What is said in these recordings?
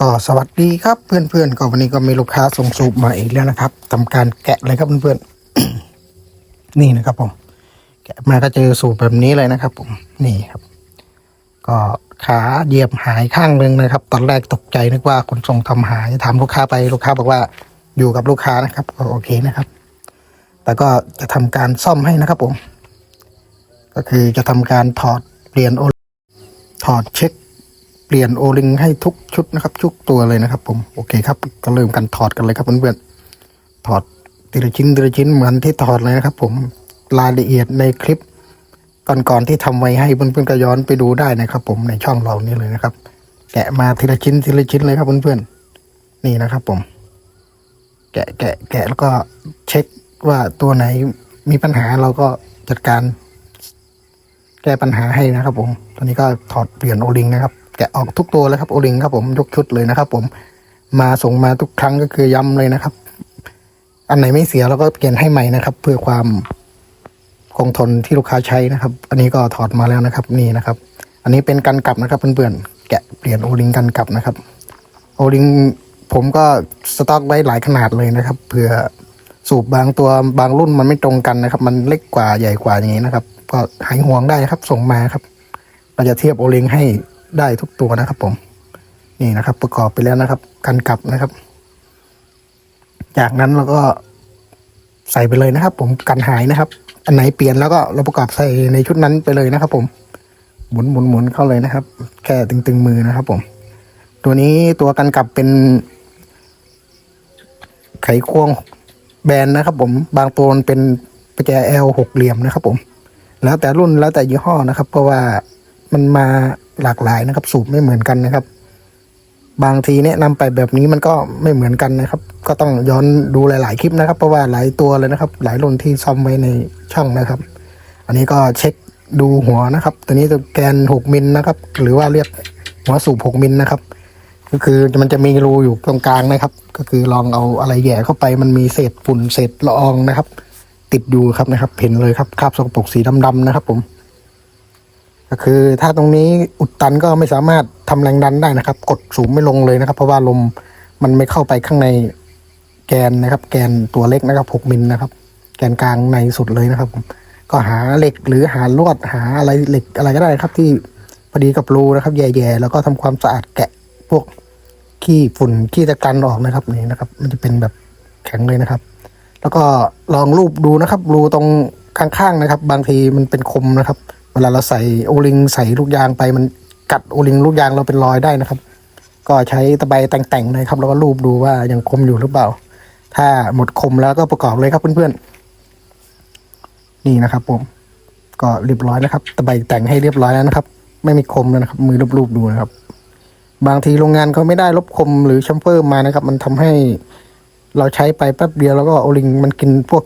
ก็สวัสดีครับเพื่อนๆก็วันนี้ก็มีลูกค้าส่งสูบมาอีกแล้วนะครับทำการแกะเลยครับเพื่อนๆนี่นะครับ ผม แกะมาก็เจอสูบแบบนี้เลยนะครับ ผมนี่ครับ ก็ขาเหยียบหายข้างหนึ่งนะครับ ตอนแรกตกใจนึกว่าคนส่งทำหายถามลูกค้าไปลูกค้าบอกว่าอยู่กับลูกค้านะครับ ก็โอเคนะครับ แต่ก็จะทำการซ่อมให้นะครับ ผม ก็คือจะทำการถอดเปลี่ยนโอถอดเช็ค เปลี่ยนโอลิงให้ทุกชุดนะครับ ทุกตัวเลยนะครับ ผมโอเคครับ ก็เริ่มกันถอดกันเลยครับเพื่อนๆถอดทีละชิ้นทีละชิ้นเหมือนที่ถอดเลยนะครับ ผมรายละเอียดในคลิปก่อนๆที่ทำไว้ให้เพื่อนๆก็ย้อนไปดูได้นะครับ ผมในช่องเรานี่เลยนะครับ แกะมาทีละชิ้นทีละชิ้นเลยครับเพื่อนๆนี่นะครับ ผม แกะแกะแกะแล้วก็เช็คว่าตัวไหนมีปัญหาเราก็จัดการ แก้ปัญหาให้นะครับ ผม ตอนนี้ก็ถอดเปลี่ยนโอลิงนะครับ แกะออกทุกตัวเลยครับโอลิงครับผมยกชุดเลยนะครับ ผมมาส่งมาทุกครั้งก็คือย้ำเลยนะครับ อันไหนไม่เสียเราก็เปลี่ยนให้ใหม่นะครับ เพื่อความคงทนที่ลูกค้าใช้นะครับ อันนี้ก็ถอดมาแล้วนะครับนี่นะครับ อันนี้เป็นกันกลับนะครับเพื่อนๆแกะเปลี่ยนโอลิงกันกลับนะครับโอลิงผมก็สต็อกไว้หลายขนาดเลยนะครับเผื่อสูบบางตัวบางรุ่นมันไม่ตรงกันนะครับ มันเล็กกว่าใหญ่กว่าอย่างนี้นะครับ ก็หายห่วงได้ครับ ส่งมาครับเราจะเทียบโอลิงให้ ได้ทุกตัวนะครับ ผม นี่นะครับ ประกอบไปแล้วนะครับ กันกลับนะครับ จากนั้นเราก็ใส่ไปเลยนะครับ ผมกันหายนะครับ อันไหนเปลี่ยนแล้วก็เราประกอบใส่ในชุดนั้นไปเลยนะครับ ผม หมุนหมุนหมุนเข้าเลยนะครับ แค่ตึงๆมือนะครับ ผม ตัวนี้ตัวกันกลับเป็น ไขควงแบนนะครับ ผมบางตัวมันเป็นประแจ L หกเหลี่ยมนะครับ ผม แล้วแต่รุ่นแล้วแต่ยี่ห้อนะครับ เพราะว่า มันมาหลากหลายนะครับ สูบไม่เหมือนกันนะครับ บางทีแนะนำไปแบบนี้มันก็ไม่เหมือนกันนะครับ ก็ต้องย้อนดูหลาย ๆ คลิปนะครับ เพราะว่าหลายตัวเลยนะครับ หลายรุ่นที่ซ่อมไว้ในช่องนะครับ อันนี้ก็เช็คดูหัวนะครับ ตัวนี้ตัวแกนหกมิลนะครับ หรือว่าเรียกหัวสูบหกมิลนะครับ ก็คือมันจะมีรูอยู่ตรงกลางนะครับ ก็คือลองเอาอะไรแย่เข้าไปมันมีเศษฝุ่นเศษละอองนะครับ ติดอยู่ครับนะครับ เห็นเลยครับคราบสกปรกสีดำๆนะครับ ผม ก็คือถ้าตรงนี้อุดตันก็ไม่สามารถทำแรงดันได้นะครับ กดสูงไม่ลงเลยนะครับ เพราะว่าลมมันไม่เข้าไปข้างในแกนนะครับ แกนตัวเล็กนะครับหกมิลนะครับ แกนกลางในสุดเลยนะครับ ก็หาเหล็กหรือหาลวดหาอะไรเหล็กอะไรก็ได้ครับ ที่พอดีกับรูนะครับแย่ๆแล้วก็ทำความสะอาดแกะพวกขี้ฝุ่นขี้ตะกันออกนะครับนี่นะครับ มันจะเป็นแบบแข็งเลยนะครับ แล้วก็ลองรูปดูนะครับรูตรง ข้างๆนะครับ บางทีมันเป็นคมนะครับ เวลาเราใส่โอลิงใส่ลูกยางไปมันกัดโอลิงลูกยางเราเป็นรอยได้นะครับ ก็ใช้ตะไบแต่งๆนะครับ แล้วก็รูปดูว่ายังคมอยู่หรือเปล่า ถ้าหมดคมแล้วก็ประกอบเลยครับเพื่อนๆนี่นะครับ ผมก็เรียบร้อยนะครับ ตะไบแต่งให้เรียบร้อยแล้วนะครับ ไม่มีคมแล้วนะครับ มือรูปๆดูนะครับ บางทีโรงงานเขาไม่ได้ลบคมหรือแชมเปอร์มานะครับ มันทำให้เราใช้ไปแป๊บเดียวแล้วก็โอลิงมันกินพวก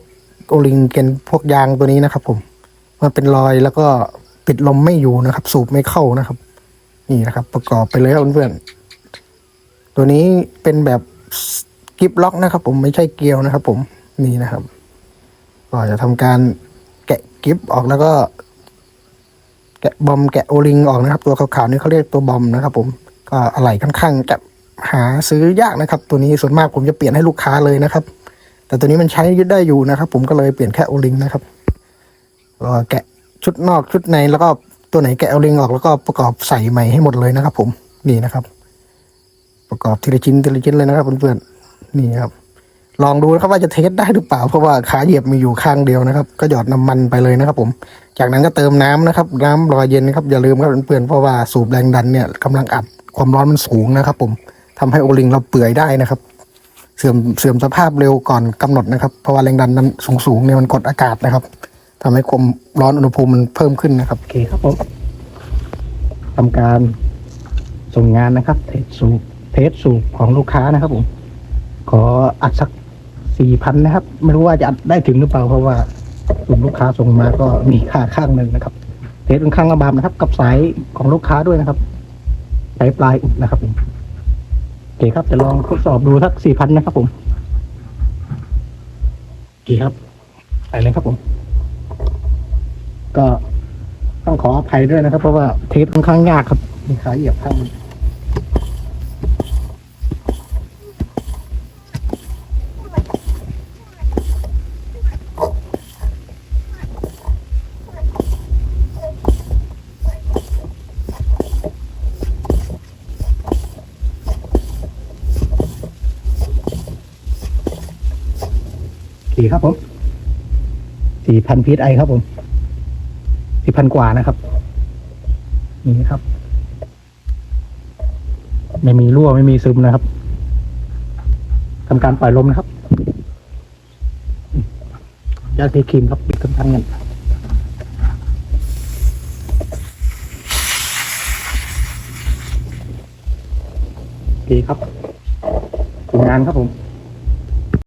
โอลิงเกนพวกยางตัวนี้นะครับ ผมมันเป็นรอยแล้วก็ปิดลมไม่อยู่นะครับ สูบไม่เข้านะครับ นี่นะครับ ประกอบไปเลยครับเพื่อนๆตัวนี้เป็นแบบกิฟล็อกนะครับ ผมไม่ใช่เกลียวนะครับ ผมนี่นะครับก็จะทำการแกะกิฟออกแล้วก็ แกะบอมแกะโอลิงออกนะครับ ตัวขาวๆนี่เขาเรียกตัวบอมนะครับ ผมก็อะไหล่ค่อนข้างจะหาซื้อยากนะครับ ตัวนี้ส่วนมากผมจะเปลี่ยนให้ลูกค้าเลยนะครับ แต่ตัวนี้มันใช้ยึดได้อยู่นะครับ ผมก็เลยเปลี่ยนแค่โอลิงนะครับก็แกะชุดนอกชุดในแล้วก็ตัวไหนแกะโอลิงออกแล้วก็ประกอบใส่ใหม่ให้หมดเลยนะครับ ผมนี่นะครับ ประกอบทีละชิ้นทีละชิ้นเลยนะครับเพื่อนๆนี่ครับ ลองดูนะครับว่าจะเทสได้หรือเปล่า เพราะว่าขาเหยียบมีอยู่ข้างเดียวนะครับ ก็หยอดน้ำมันไปเลยนะครับ ผม จากนั้นก็เติมน้ำนะครับ น้ำรอเย็นนะครับอย่าลืมครับเพื่อนๆเพราะว่าสูบแรงดันเนี่ยกำลังอัดความร้อนมันสูงนะครับ ผมทำให้โอลิงเราเปื่อยได้นะครับ เสื่อมเสื่อมสภาพเร็วก่อนกำหนดนะครับ เพราะว่าแรงดันนั้นสูงๆเนี่ยมันกดอากาศนะครับทำให้ความร้อนอุณหภูมิมันเพิ่มขึ้นนะครับโอเคครับผมทำการส่งงานนะครับ เทสสูบเทสสูบของลูกค้านะครับผมขออัดสักสี่พันนะครับ ไม่รู้ว่าจะอัดได้ถึงหรือเปล่าเพราะว่ากลุ่มลูกค้าส่งมาก็มีค่าข้างหนึ่งนะครับ เทสเป็นข้างระบามนะครับ กับสายของลูกค้าด้วยนะครับสายปลายอุดนะครับผม เคครับจะลองทดสอบดูสักสี่พันนะครับผมโอเคครับไปเลยครับผม ก็ต้องขออภัยด้วยนะครับ เพราะว่าเทปค่อนข้างยากครับมีขาเหยียบข้าง สี่ครับผมสี่พันพีไอครับผมสี่พันกว่านะครับ นี่ครับ ไม่มีรั่วไม่มีซึมนะครับทำการปล่อยลมนะครับยาสีครีมครับปิดกำทังเงินโอเคครับทำงานครับผม